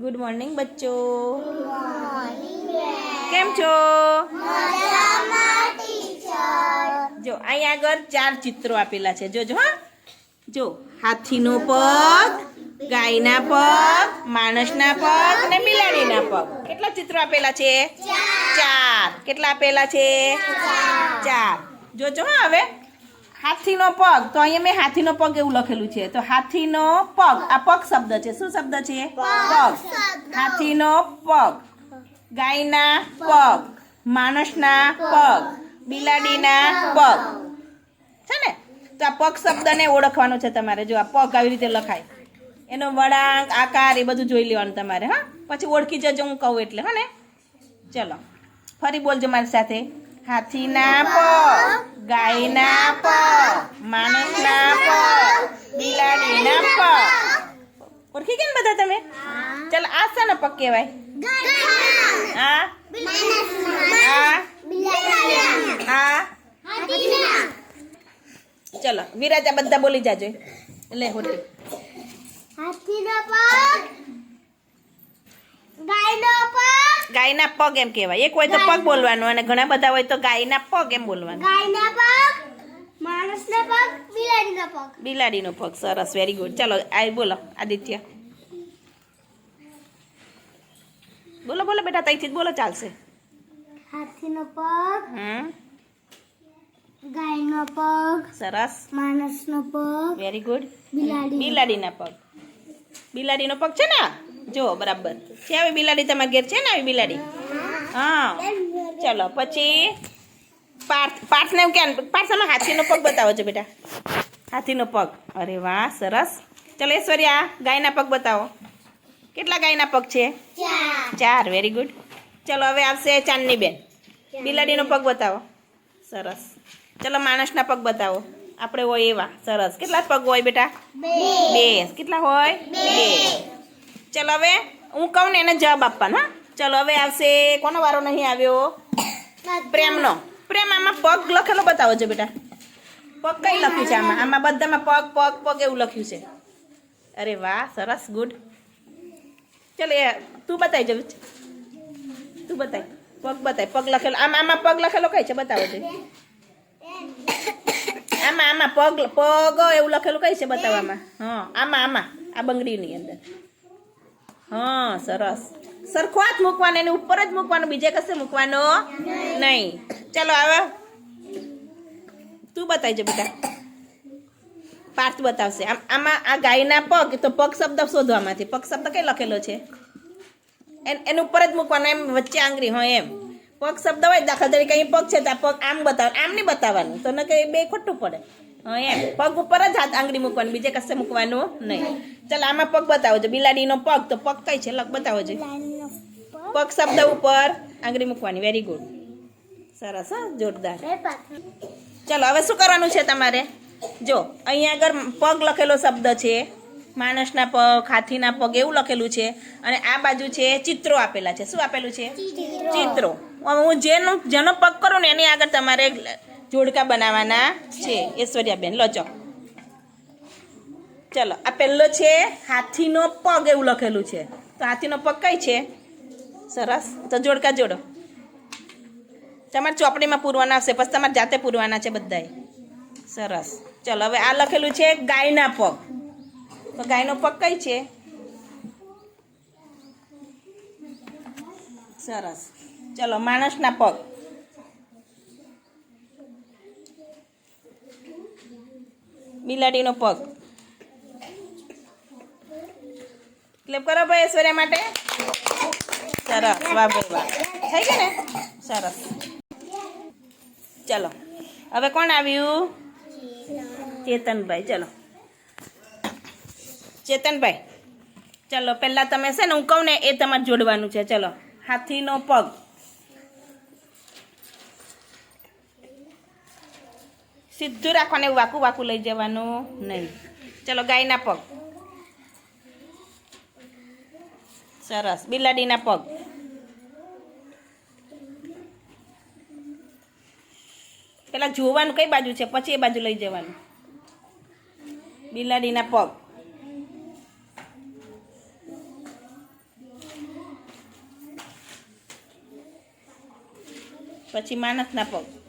Good morning બચ્ચો. કેમ છો? જો અહીંયા આગળ ચાર ચિત્રો આપેલા છે. જોજો હા. જો હાથીનો પગ ગાયના પગ માણસના પગ અને બિલાડીના પગ. કેટલા ચિત્રો આપેલા છે? ચાર. કેટલા આપેલા છે? ચાર. જોજો હા હવે. હાથીનો પગ. તો અહીંયા મેં હાથીનો પગ એવું લખેલું છે. તો હાથીનો પગ. આ પગ શબ્દ છે. શું શબ્દ છે? પગ. હાથીનો પગ. ગાયના પગ. માણસના પગ. બિલાડીના પગ. છે ને? તો આ પગ શબ્દને ઓળખવાનો છે તમારે. જો આ પગ આવી રીતે લખાય. એનો વળાંક, આકાર એ બધું જોઈ લેવાનું તમારે, હા? પછી ઓળખી જજો હું કહું એટલે, હા ને? ચલો. ફરી બોલજો મારી સાથે. હાથીના પગ ગાયના પગ માણસના પગ બિલાડીના પગ ઓળખી ગયા ને બધા તમે ચલો આ શાના પગ કહેવાય આ આ આ ચલો વિરાજા બધા બોલી જાજો લે હોટી હાથીનો પગ ગાયનો પગ ગાયના પગ એમ કહેવાય. એક હોય તો પગ બોલવાનું અને ઘણા બધા હોય તો ગાયના પગ એમ બોલવાનું. ગાયના પગ માણસના પગ બિલાડીનો પગ. બિલાડીનો પગ સરસ વેરી ગુડ ચાલો આ બોલો આદિત્ય. બોલો બોલો બેટા તઈથી બોલો ચાલશે. હાથીનો પગ હમ. ગાયનો પગ સરસ. માણસનો પગ વેરી ગુડ બિલાડી બિલાડીના પગ. બિલાડીનો પગ છે ને? આ? જો બરાબર. છે આવી બિલાડી તમારા ઘેર છે ને આવી બિલાડી? હા. ચલો પછી પાર્થ પાર્થને એવું ક્યાં પાર્થમાં હાથીનો પગ બતાવો છો બેટા. હાથીનો પગ. અરે વાહ સરસ. ચલો ઐશ્વર્યા ગાયના પગ બતાવો. કેટલા ગાયના પગ છે? ચાર. વેરી ગુડ ચલો હવે આવશે ચાંદની બેન બિલાડીનો પગ બતાવો. સરસ. ચલો માણસના પગ બતાવો. આપણે હોય એવા. સરસ. કેટલા પગ હોય બેટા? બે. કેટલા હોય? બે. ચલો હવે હું કહું ને એને જવાબ આપવાનો હા. ચલો હવે આવશે કોનો વારો નહીં આવ્યો? પ્રેમનો. પ્રેમ આમાં પગ લખેલો બતાવો છો બેટા. પગ કઈ લખ્યું છે આમાં? આમાં બધામાં પગ પગ પગ એવું લખ્યું છે. અરે વાહ સરસ ગુડ. ચાલો એ તું બતાવી જવું તું બતાવી પગ બતાય. પગ લખેલો. આમાં આમાં પગ લખેલો કઈ છે? બતાવો છે આમાં આમાં પગ પગ એવું લખેલું કઈ છે બતાવવામાં? હા આમાં આમાં આ બંગડીની અંદર. હા, સરસ. સરખો હાથ મૂકવાનો, એની ઉપર જ મૂકવાનો, બીજે કશે મૂકવાનો નહીં. ચાલો આવે તું બતાવજો બેટા પાર્થ બતાવશે. આમ, આમાં આ ગાયના પગ તો પગ શબ્દ શોધવામાંથી. પગ શબ્દ કઈ લખેલો છે? એન, એની ઉપર જ મૂકવાનો, એમ વચ્ચે આંગળી હોય એમ. પગ શબ્દ હોય દાખલા તરીકે અહીં પગ છે, તો પગ આમ બતાવ, આમ નહીં બતાવવાનું. તો ન કે બે ખોટું પડે. એમ. પગ ઉપર જ હાથ આંગળી મૂકવાનું બીજે કશે મૂકવાનું નહીં. ચાલ આમાં પગ બતાવો છો બિલાડીનો પગ તો પગ કઈ છે? લગ બતાવો છો પગ? શબ્દ ઉપર આંગળી મૂકવાની. વેરી ગુડ સરસ હા જોરદાર. ચાલો હવે શું કરવાનું છે તમારે? જો અહીંયા આગળ પગ લખેલો શબ્દ છે. માણસના પગ હાથીના પગ એવું લખેલું છે. અને આ બાજુ છે ચિત્રો આપેલા છે. શું આપેલું છે? ચિત્રો. હું જેનો જેનો પગ કરું ને એની આગળ તમારે જોડકા બનાવવાના છે. ઐશ્વર્યાબેન લજો ચલો, આ પહેલો છે હાથીનો પગ એવું લખેલું છે. તો હાથીનો પગ કઈ છે? સરસ. તો જોડકા જોડો. તમારે ચોપડીમાં પૂરવાના આવશે પછી તમારે જાતે પૂરવાના છે બધાએ સરસ. ચલો, હવે આ લખેલું છે ગાયના પગ. તો ગાયનો પગ કઈ છે? સરસ. ચલો, માણસના પગ. બિલાડીનો પગ. ક્લેપ કરો ભાઈ ઐશ્વર્યા માટે. સરસ, વાહ ભાઈ, વાહ. થઈ ગયું ને? સરસ. ચલો, હવે કોણ આવ્યું? ચેતનભાઈ, ચલો. ચેતનભાઈ, ચલો, પહેલાં તમે છે ને, હું કહું ને, એ તમારે જોડવાનું છે. ચલો, હાથીનો પગ. સીધું રાખવાનું એવું વાકું વાકું લઈ જવાનું નહીં. ચલો ગાયના પગ. સરસ. બિલાડીના પગ. પેલા જોવાનું કઈ બાજુ છે? પછી એ બાજુ લઈ જવાનું. બિલાડીના પગ. પછી માણસના પગ.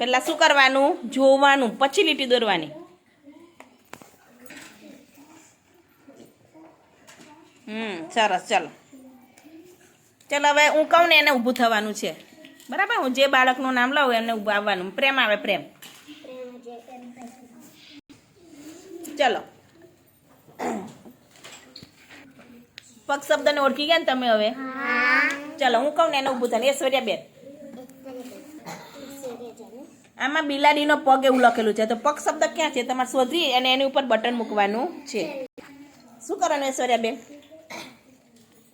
પહેલા શું કરવાનું? જોવાનું. પછી લીટી દોરવાની. હમ સરસ ચાલો. ચાલો હવે હું કહું ને એને ઊભું થવાનું છે. બરાબર? હું જે બાળકનું નામ લઉં એને ઊભું આવવાનું. પ્રેમ આવે પ્રેમ. ચલો. પગ શબ્દને ઓળખી ગયા ને તમે હવે? ચલો હું કહું ને એને ઊભું થાય ઐશ્વર્યા બેન આમાં બિલાડીનો પગ એવું લખેલું છે. તો પગ શબ્દ ક્યાં છે? તમારે શોધી અને એની ઉપર બટન મૂકવાનું છે. શું કરવાનું ઐશ્વર્યા બેન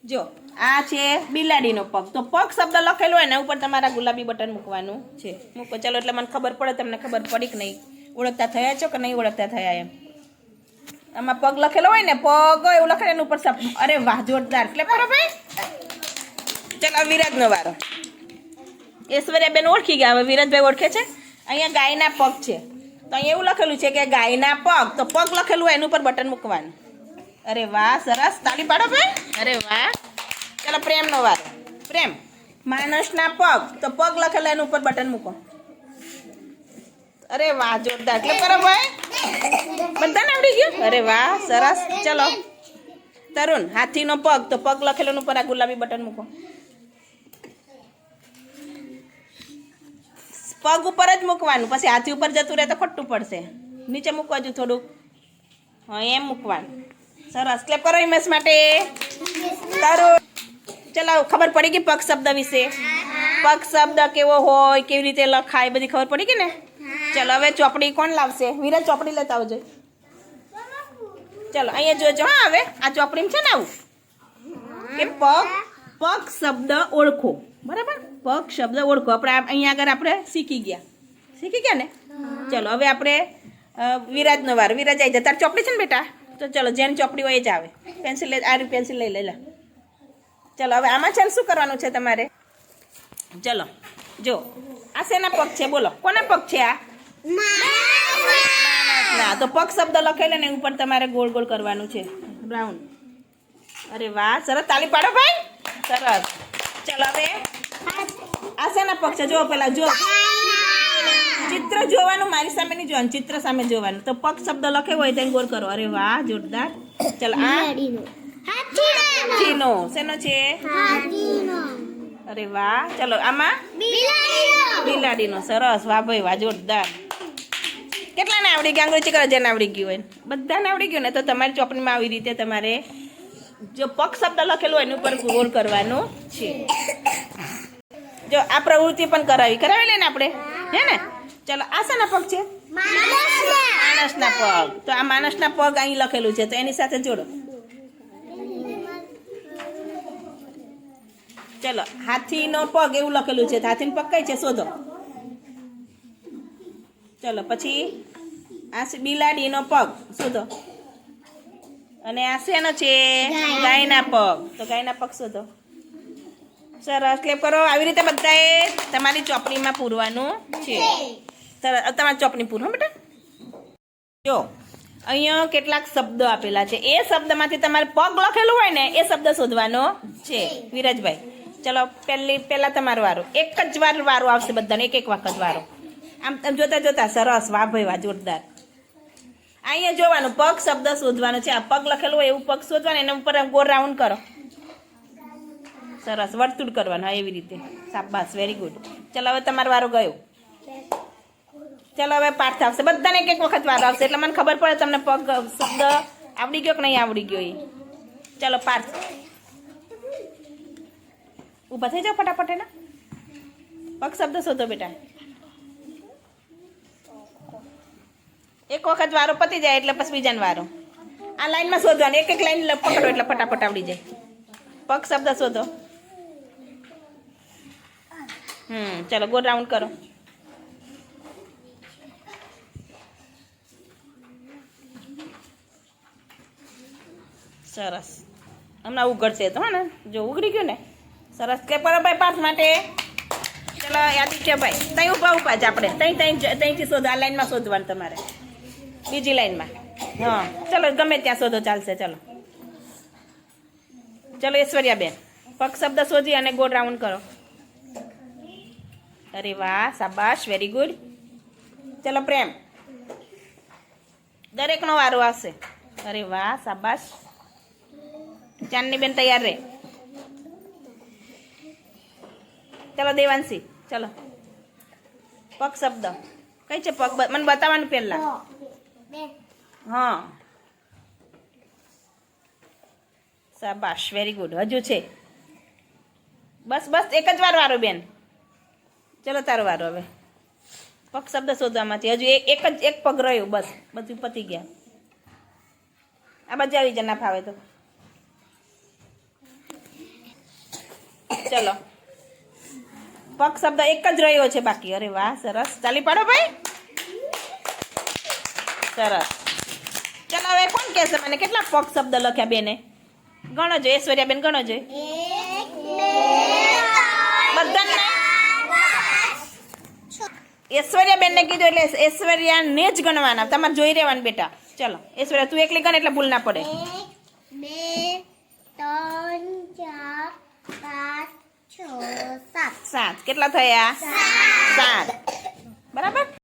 જો, આ છે બિલાડીનો પગ. તો પગ શબ્દ લખેલો હોય ને, ઉપર તમારા ગુલાબી બટન મૂકવાનું છે. મૂકો. ચાલો, એટલે મને ખબર પડે, તમને ખબર પડી કે નહીં? ઓળખતા થયા છો કે નહીં ઓળખતા થયા એમ? આમાં પગ લખેલો હોય ને, પગ એવું લખેલું એની ઉપર અરે વાહ, જોરદાર. એટલે બરો ભાઈ. ચાલો, વિરાજનો વારો. ઐશ્વર્યા બેન ઓળખી ગયા. હવે વિરાજભાઈ ઓળખે છે? અહીંયા ગાયના પગ છે. તો અહીંયા એવું લખેલું છે કે ગાયના પગ. તો પગ લખેલું હોય એની ઉપર બટન મૂકવાનું. અરે વાહ સરસ. તાળી પાડો ભાઈ. અરે વાહ. ચાલો પ્રેમનો વારો. પ્રેમ. માણસના પગ. તો પગ લખેલા એની ઉપર બટન મૂકો. અરે વાહ જોરદાર. એટલે કરો ભાઈ. બધાને આવડી ગયું? અરે વાહ સરસ. ચલો. તરુણ હાથીનો પગ. તો પગ લખેલો ઉપર આ ગુલાબી બટન મૂકો. પગ ઉપર જ મૂકવાનું. પછી હાથી ઉપર જતું રહે તો ખોટું પડશે. નીચે મૂકવા જો થોડુંક. હા, એમ મૂકવાનું. સરસ. ક્લેપ કરો ઇમેસ માટે. સારું ચલો, ખબર પડી ગઈ પગ શબ્દ વિશે? પગ શબ્દ કેવો હોય, કેવી રીતે લખાય, બધી ખબર પડી ગઈ ને? ચલો, હવે ચોપડી કોણ લાવશે? વિરાજ ચોપડી લેતા આવજો. ચલો, અહીંયા જોજો, હા, હવે. આ ચોપડીમાં છે ને આવું? કે પગ પગ શબ્દ ઓળખો. બરાબર? પગ શબ્દ ઓળખો. આપણે અહીંયા આગળ આપણે શીખી ગયા. શીખી ગયા ને? ચલો હવે આપણે વિરાજનો વાર. વિરાજ આવી જાય તાર ચોપડી છે ને બેટા? તો ચલો જેની ચોપડી હોય એ જ આવે. પેન્સિલ લઈ આ પેન્સિલ લઈ લે લે. ચલો હવે આમાં છે ને શું કરવાનું છે તમારે? ચલો જો. આ શેના પગ છે? બોલો. કોના પગ છે આ? ના તો પગ શબ્દ લખેલો ને ઉપર તમારે ગોળ ગોળ કરવાનું છે. બ્રાઉન. અરે વાહ સરસ. તાલી પાડો ભાઈ. સરસ. ચલો હવે આ શેના પગ છે જો પેલા જો ચિત્ર જોવાનું મારી સામે નહીં જોવાનું ચિત્ર સામે જોવાનું. તો પગ શબ્દ લખ્યો હોય ત્યાં ગોર કરો. અરે વાહ જોરદાર. ચલો આ હાથીનો. શેનો છે? અરે વાહ. ચલો આમાં? બિલાડીનો. સરસ. વાહ ભાઈ વાહ જોરદાર. કેટલાને આવડી ગયા? આંગળી ચીકરા જેને આવડી ગયું હોય. બધાને આવડી ગયું ને તો તમારી ચોપડીમાં આવી રીતે તમારે જો પગ શબ્દ લખેલું હોય એની ઉપર ગોળ કરવાનું છે. જો, આ પ્રવૃત્તિ પણ કરાવી. કરાવી ને આપણે. હે ને? ચલો, આ પગ છે? માણસના પગ. તો આ માણસના પગ અહીં લખેલું છે. તો એની સાથે જોડો. ચલો, હાથીનો પગ એવું લખેલું છે. હાથીનો પગ કઈ છે? શોધો. ચલો, પછી આ બિલાડીનો પગ. શોધો. અને આ શેનો છે? ગાયના પગ. તો ગાયના પગ શોધો. સરસ. ક્લેપ કરો. આવી રીતે બધાએ તમારી ચોપડીમાં પૂરવાનું છે. સરસ તમારી ચોપડી પૂરો બેટા? જો અહીંયા કેટલાક શબ્દો આપેલા છે. એ શબ્દમાંથી તમારે પગ લખેલું હોય ને એ શબ્દ શોધવાનો છે. વિરાજભાઈ ચલો પહેલી પહેલાં તમારો વારો. એક જ વાર વારો આવશે બધાને એક એક વખત વારો. આમ આમ જોતા જોતા સરસ વાહ ભાઈ વાહ જોરદાર. અહીંયા જોવાનું પગ શબ્દ શોધવાનો છે. આ પગ લખેલું હોય એવું પગ શોધવાનું એના ઉપર ગોળ રાઉન્ડ કરો. સરસ, વર્તુળ કરવાનું એવી રીતે. શાબાશ વેરી ગુડ ચલો, હવે તમારો વારો ગયો. ચલો, હવે પાઠ આવશે. બધાને એક એક વખત વારો આવશે, એટલે મને ખબર પડે તમને પગ, શબ્દ આવડી ગયો કે નહીં આવડી ગયો એ. ચલો, પાર્થ. ઊભા થઈ જાઓ ફટાફટ એના. પગ, શબ્દ શોધો, બેટા. એક વખત વારો પતી જાય, એટલે પછી બીજાનો વારો. આ લાઈનમાં શોધવાનું. એક એક લાઈન પકડો, એટલે ફટાફટ આવડી જાય. પગ, શબ્દ શોધો. હમ, ચલો ગોળ રાઉન્ડ કરો. સરસ. હમણાં ઉઘડશે તો હા ને, જો ઉઘડી ગયું ને, સરસ. કે ભાઈ પાઠ માટે. ચલો આદિત્યભાઈ ત્યાં ઊભા ઊભા જ આપણે. ત્યાં ત્યાં ત્યાંથી શોધો. આ લાઈનમાં શોધવાનું તમારે. બીજી લાઈનમાં હા. ચલો, ગમે ત્યાં શોધો, ચાલશે. ચલો. ચલો, ઐશ્વર્યાબેન, પગ શબ્દ શોધી અને ગોળ રાઉન્ડ કરો. અરે વાહ શાબાશ વેરી ગુડ ચલો પ્રેમ. દરેકનો વારો આવશે. અરે વાહ શાબાશ. ચાંદની બેન તૈયાર રહે. ચલો દેવાંશી ચલો. પગ શબ્દ. કઈ છે પગ? મને બતાવવાનું પહેલા. હા. શાબાશ વેરી ગુડ હજુ છે. બસ બસ એક જ વાર વારો બેન. ચલો તારો વારો હવે. પગ શબ્દ શોધવામાંથી. હજુ એક જ એક પગ રહ્યો, બસ. બધું પતી ગયા. આ બધા આવી જના ફાવે તો. ચલો. પગ શબ્દ એક જ રહ્યો છે બાકી. અરે વાહ, સરસ. ચાલી પાડો ભાઈ. સરસ. ચાલો, હવે કોણ કહેશે મને? કેટલા પગ શબ્દ લખ્યા બેને? ગણો જો ઐશ્વર્યા બેન ગણો જો એક બે બધાને ઐશ્વર્યા બેનને કીધું એટલે ઐશ્વર્યાને જ ગણવાના. તમારે જોઈ રહેવાનું બેટા. ચલો ઐશ્વર્યા તું એકલી ગણ એટલે ભૂલ ના પડે. બે ત્રણ ચાર પાંચ છ સાત. સાત. કેટલા થયા? સાત. બરાબર?